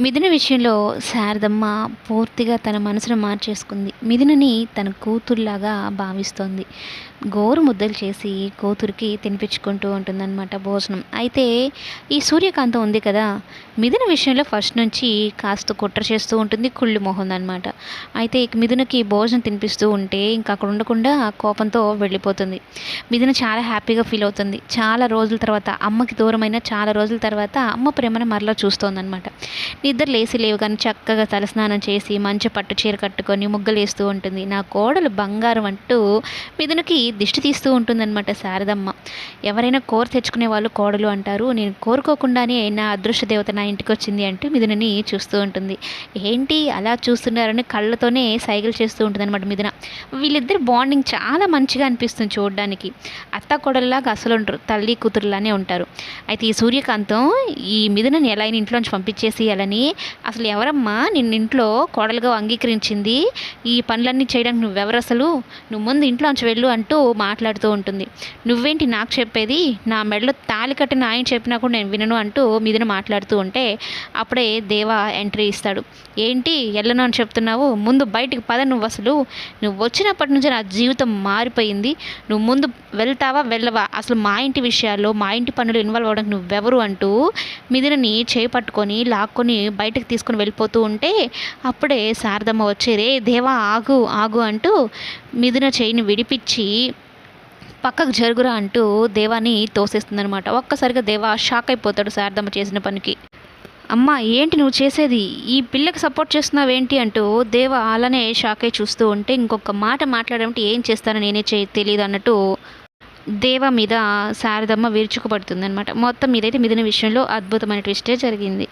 మిథున విషయంలో శారదమ్మ పూర్తిగా తన మనసును మార్చేసుకుంది. మిథునని తన కూతురులాగా భావిస్తోంది. గోరు ముద్దలు చేసి కూతురికి తినిపించుకుంటూ ఉంటుందన్నమాట భోజనం. అయితే ఈ సూర్యకాంతం ఉంది కదా మిథున విషయంలో ఫస్ట్ నుంచి కాస్త కుట్ర చేస్తూ ఉంటుంది కుళ్ళు మొహం అనమాట అయితే ఇక మిథునకి భోజనం తినిపిస్తూ ఉంటే ఇంకా అక్కడ ఉండకుండా కోపంతో వెళ్ళిపోతుంది. మిథున చాలా హ్యాపీగా ఫీల్ అవుతుంది. చాలా రోజుల తర్వాత అమ్మకి దూరమైన చాలా రోజుల తర్వాత అమ్మ ప్రేమను మరలా చూస్తోందనమాట నిద్ర లేసి లేవు కానీ చక్కగా తలస్నానం చేసి మంచి పట్టు చీర కట్టుకొని ముగ్గులు వేస్తూ ఉంటుంది. నా కోడలు బంగారం అంటూ మిథునకి దిష్టి తీస్తూ ఉంటుందన్నమాట శారదమ్మ. ఎవరైనా కోరు తెచ్చుకునే వాళ్ళు కోడలు అంటారు. నేను కోరుకోకుండానే నా అదృష్ట దేవత నా ఇంటికి వచ్చింది అంటూ మిథునని చూస్తూ ఉంటుంది. ఏంటి అలా చూస్తున్నారని కళ్ళతోనే సైకిల్ చేస్తూ ఉంటుంది అనమాట మిథున. వీళ్ళిద్దరు బాండింగ్ చాలా మంచిగా అనిపిస్తుంది చూడడానికి. అత్త కోడల్లాగా అసలు ఉంటారు తల్లి కూతురులానే ఉంటారు. అయితే ఈ సూర్యకాంతం ఈ మిథునని ఎలా అయినా ఇంట్లోంచి పంపించేసి అలాని అసలు ఎవరమ్మా నిన్న ఇంట్లో కోడలుగా అంగీకరించింది? ఈ పనులన్నీ చేయడానికి నువ్వెవరు అసలు? నువ్వు ముందు ఇంట్లో నుంచి వెళ్ళు అంటూ మాట్లాడుతూ ఉంటుంది. నువ్వేంటి నాకు చెప్పేది? నా మెడలో తాలి కట్టిన ఆయన చెప్పినా కూడా నేను వినను అంటూ మీదన మాట్లాడుతూ ఉంటే అప్పుడే దేవా ఎంట్రీ ఇస్తాడు. ఏంటి వెళ్ళను అని చెప్తున్నావు? ముందు బయటికి పద నువ్వు అసలు. నువ్వు వచ్చినప్పటి నుంచి నా జీవితం మారిపోయింది. నువ్వు ముందు వెళ్తావా వెళ్ళవా? అసలు మా ఇంటి విషయాల్లో మా ఇంటి పనులు ఇన్వాల్వ్ అవ్వడానికి నువ్వెవరు అంటూ మిదినని చేపట్టుకొని లాక్కొని బయటకు తీసుకొని వెళ్ళిపోతూ ఉంటే అప్పుడే శారదమ్మ వచ్చి రే దేవా ఆగు ఆగు అంటూ మిథున చేయిని విడిపించి పక్కకు జరుగురా అంటూ దేవాని తోసేస్తుందనమాట ఒక్కసారిగా దేవా షాక్ అయిపోతాడు శారదమ్మ చేసిన పనికి. అమ్మ ఏంటి నువ్వు చేసేది? ఈ పిల్లకి సపోర్ట్ చేస్తున్నావేంటి? అంటూ దేవ అలానే షాకే చూస్తూ ఉంటే ఇంకొక మాట మాట్లాడమంటే ఏం చేస్తానో నేనే చే తెలియదు అన్నట్టు దేవ మీద శారదమ్మ విరుచుకుపడుతుంది అనమాట మొత్తం ఇదైతే మిదిన విషయంలో అద్భుతమైన ట్విస్టే జరిగింది.